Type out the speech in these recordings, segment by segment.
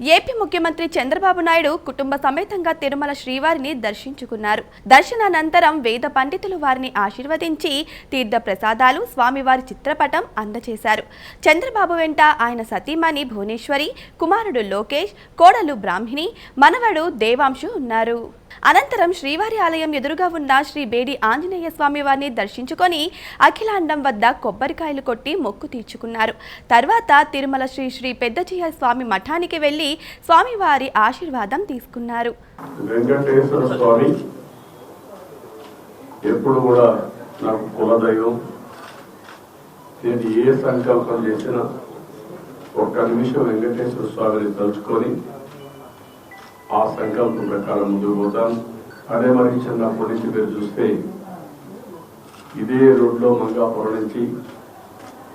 AP ముఖ్యమంత్రి చంద్రబాబు నాయుడు కుటుంబ సమేతంగా తిరుమల శ్రీవారిని దర్శించుకున్నారు. దర్శనానంతరం వేద పండితులు వారిని ఆశీర్వదించి తీర్థ ప్రసాదాలు స్వామివారి చిత్రపటం అందజేశారు చంద్రబాబు వెంట ఆయన సతీమణి భువనేశ్వరి కుమారుడు లోకేష్ కోడలు బ్రాహ్మిణి మనవడు దేవాంశు ఉన్నారు. అనంతరం శ్రీవారి ఆలయం ఎదురుగా ఉన్న శ్రీ బేడి ఆంజనేయ స్వామి వారిని దర్శించుకొని అఖిలాండం వద్ద కొబ్బరికాయలు కొట్టి మొక్కు తీర్చుకున్నారు. తర్వాత తిరుమల శ్రీ శ్రీ పెద్దచీయ స్వామి మఠానికి వెళ్ళి స్వామివారి ఆశీర్వాదం తీసుకున్నారు. వెంకటేశ్వర స్వామి ఎప్పుడు కూడా నాకు కులదైవం నేను ఏ సంకల్పం చేసినా ఒక్క నిమిషం వెంకటేశ్వర స్వామిని తలుచుకొని ఆ సంకల్పం ప్రకారం ముందుకు పోతాను అదే మరి చిన్నప్పటి నుంచి మీరు చూస్తే ఇదే రోడ్లో మంగాపురం నుంచి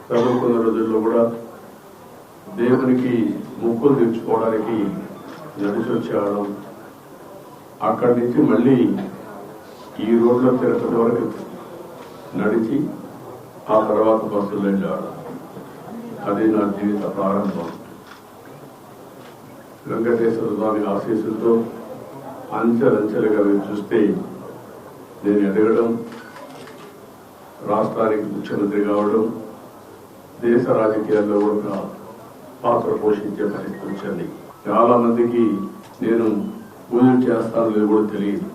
చదువుకున్న రోజుల్లో కూడా దేవునికి ముక్కులు తెచ్చుకోవడానికి నడిచి వచ్చేవాళ్ళం. అక్కడి నుంచి మళ్ళీ ఈ రోడ్లో తిరుపతి వరకు నడిచి ఆ తర్వాత బస్సులు వెళ్ళేవాడు అది నా జీవిత ప్రారంభం. వెంకటేశ్వర స్వామి ఆశీస్సులతో అంచెలంచెలుగా మీరు చూస్తే నేను ఎదగడం రాష్ట్రానికి ముఖ్యమంత్రి కావడం దేశ రాజకీయాల్లో కూడా పాత్ర పోషించే పరిస్థితి వచ్చింది. చాలా మందికి నేను పూజలు చేస్తాను లేదు కూడా తెలియదు.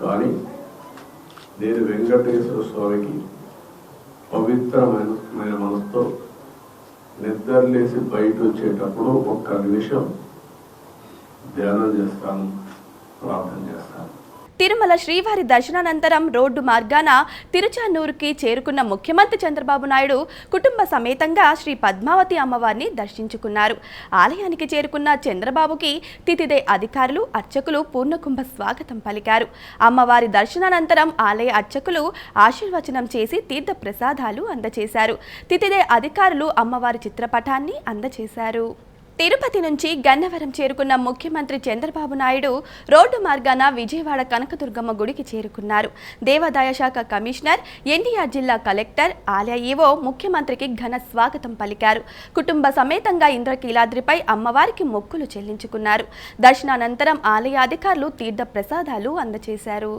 కానీ నేను వెంకటేశ్వర స్వామికి పవిత్రమైన మనసుతో నిద్రలేసి బయట వచ్చేటప్పుడు ఒక్క నిమిషం ధ్యానం చేస్తాను ప్రార్థన తిరుమల శ్రీవారి దర్శనానంతరం రోడ్డు మార్గాన తిరుచానూరుకి చేరుకున్న ముఖ్యమంత్రి చంద్రబాబు నాయుడు కుటుంబ సమేతంగా శ్రీ పద్మావతి అమ్మవారిని దర్శించుకున్నారు. ఆలయానికి చేరుకున్న చంద్రబాబుకి తితిదే అధికారులు అర్చకులు పూర్ణకుంభ స్వాగతం పలికారు. అమ్మవారి దర్శనానంతరం ఆలయ అర్చకులు ఆశీర్వచనం చేసి తీర్థ ప్రసాదాలు అందజేశారు తితిదే అధికారులు అమ్మవారి చిత్రపటాన్ని అందజేశారు తిరుపతి నుంచి గన్నవరం చేరుకున్న ముఖ్యమంత్రి చంద్రబాబు నాయుడు రోడ్డు మార్గాన విజయవాడ కనకదుర్గమ్మ గుడికి చేరుకున్నారు. దేవాదాయ శాఖ కమిషనర్ ఎన్టీఆర్ జిల్లా కలెక్టర్ ఆలయ ఈవో ముఖ్యమంత్రికి ఘన స్వాగతం పలికారు. కుటుంబ సమేతంగా ఇంద్రకీలాద్రిపై అమ్మవారికి మొక్కులు చెల్లించుకున్నారు. దర్శనానంతరం ఆలయ అధికారులు తీర్థ ప్రసాదాలు అందజేశారు.